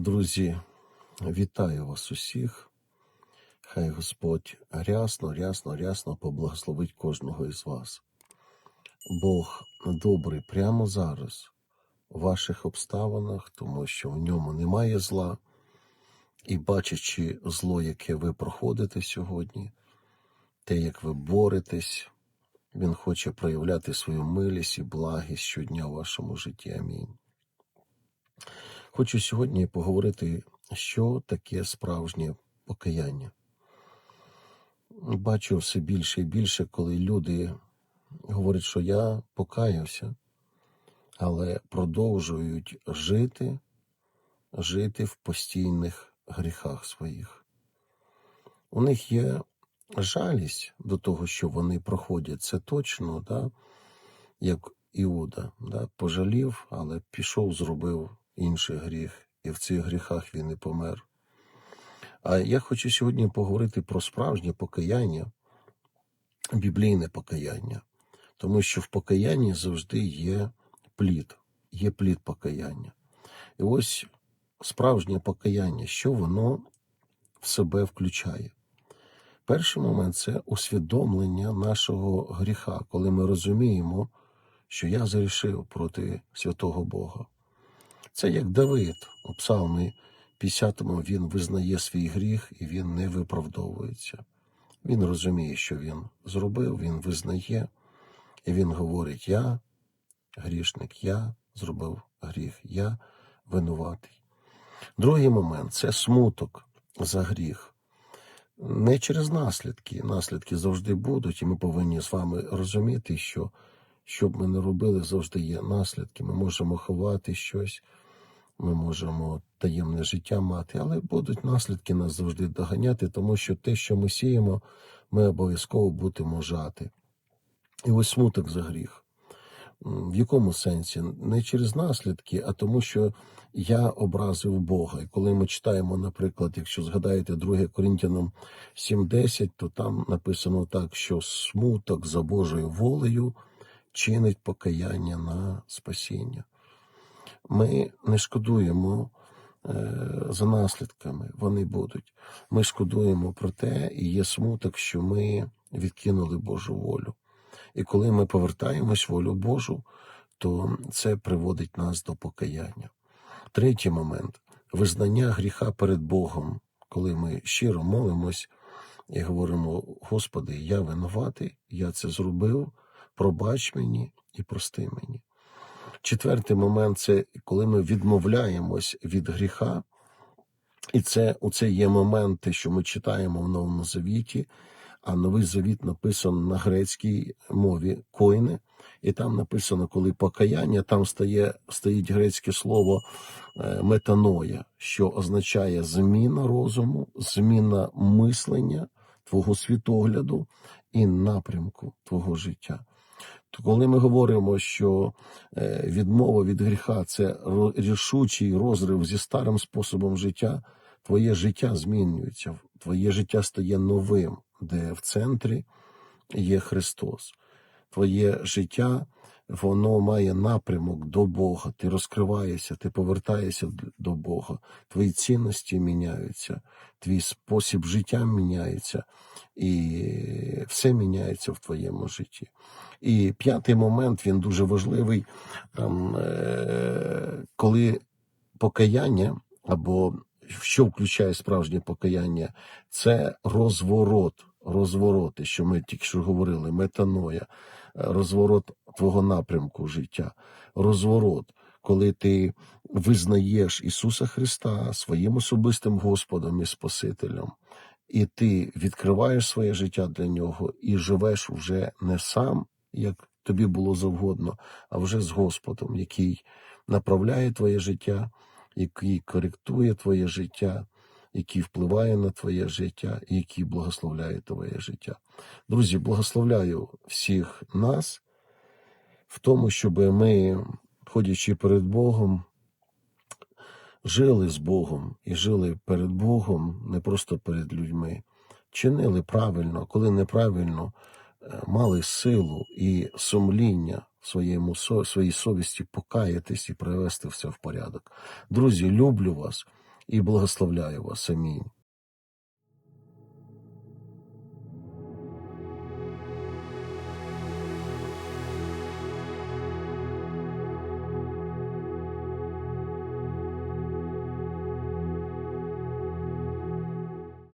Друзі, вітаю вас усіх. Хай Господь рясно, рясно, рясно поблагословить кожного із вас. Бог добрий прямо зараз у ваших обставинах, тому що в ньому немає зла. І бачачи зло, яке ви проходите сьогодні, те, як ви боретесь, Він хоче проявляти свою милість і благість щодня в вашому житті. Амінь. Хочу сьогодні поговорити, що таке справжнє покаяння. Бачу все більше і більше, коли люди говорять, що я покаявся, але продовжують жити, жити в постійних гріхах своїх. У них є жалість до того, що вони проходять, це точно, да? як Іуда, да? пожалів, але пішов, зробив інший гріх, і в цих гріхах він і помер. А я хочу сьогодні поговорити про справжнє покаяння, біблійне покаяння, тому що в покаянні завжди є плід, є плід покаяння. І ось справжнє покаяння, що воно в себе включає. Перший момент це усвідомлення нашого гріха, коли ми розуміємо, що я зарішив проти святого Бога. Це як Давид у Псалмі 50-му він визнає свій гріх і він не виправдовується. Він розуміє, що він зробив, він визнає, і він говорить: Я грішник, я зробив гріх, я винуватий. Другий момент це смуток за гріх. Не через наслідки. Наслідки завжди будуть, і ми повинні з вами розуміти, що що б ми не робили, завжди є наслідки. Ми можемо ховати щось, ми можемо таємне життя мати, але будуть наслідки нас завжди доганяти, тому що те, що ми сіємо, ми обов'язково будемо жати. І ось смуток за гріх. В якому сенсі? Не через наслідки, а тому, що я образив Бога. І коли ми читаємо, наприклад, якщо згадаєте 2 Коринтянам 7.10, то там написано так, що смуток за Божою волею чинить покаяння на спасіння. Ми не шкодуємо е, за наслідками, вони будуть. Ми шкодуємо про те, і є смуток, що ми відкинули Божу волю. І коли ми повертаємось волю Божу, то це приводить нас до покаяння. Третій момент визнання гріха перед Богом, коли ми щиро молимось і говоримо: Господи, я винуватий, я це зробив, пробач мені і прости мені. Четвертий момент це коли ми відмовляємось від гріха, і це оце є моменти, що ми читаємо в Новому Завіті, а новий завіт написано на грецькій мові койне, і там написано, коли покаяння, там стає, стоїть грецьке слово е, метаноя, що означає зміна розуму, зміна мислення, твого світогляду і напрямку твого життя. То коли ми говоримо, що е, відмова від гріха це рішучий розрив зі старим способом життя, твоє життя змінюється, твоє життя стає новим, де в центрі є Христос. Твоє життя воно має напрямок до Бога. Ти розкриваєшся, ти повертаєшся до Бога. Твої цінності міняються, твій спосіб життя міняється, і все міняється в твоєму житті. І п'ятий момент він дуже важливий, е, коли покаяння або що включає справжнє покаяння, це розворот, розвороти, що ми тільки що говорили, метаноя, розворот твого напрямку життя, розворот, коли ти визнаєш Ісуса Христа своїм особистим Господом і Спасителем, і ти відкриваєш своє життя для нього і живеш вже не сам, як тобі було завгодно, а вже з Господом, який направляє твоє життя, який коректує твоє життя, який впливає на твоє життя і який благословляє твоє життя. Друзі, благословляю всіх нас в тому, щоб ми, ходячи перед Богом, жили з Богом і жили перед Богом, не просто перед людьми, чинили правильно, коли неправильно, е, мали силу і сумління своєму своїй совісті покаятись і привести все в порядок. Друзі, люблю вас. І благословляю вас. Амінь.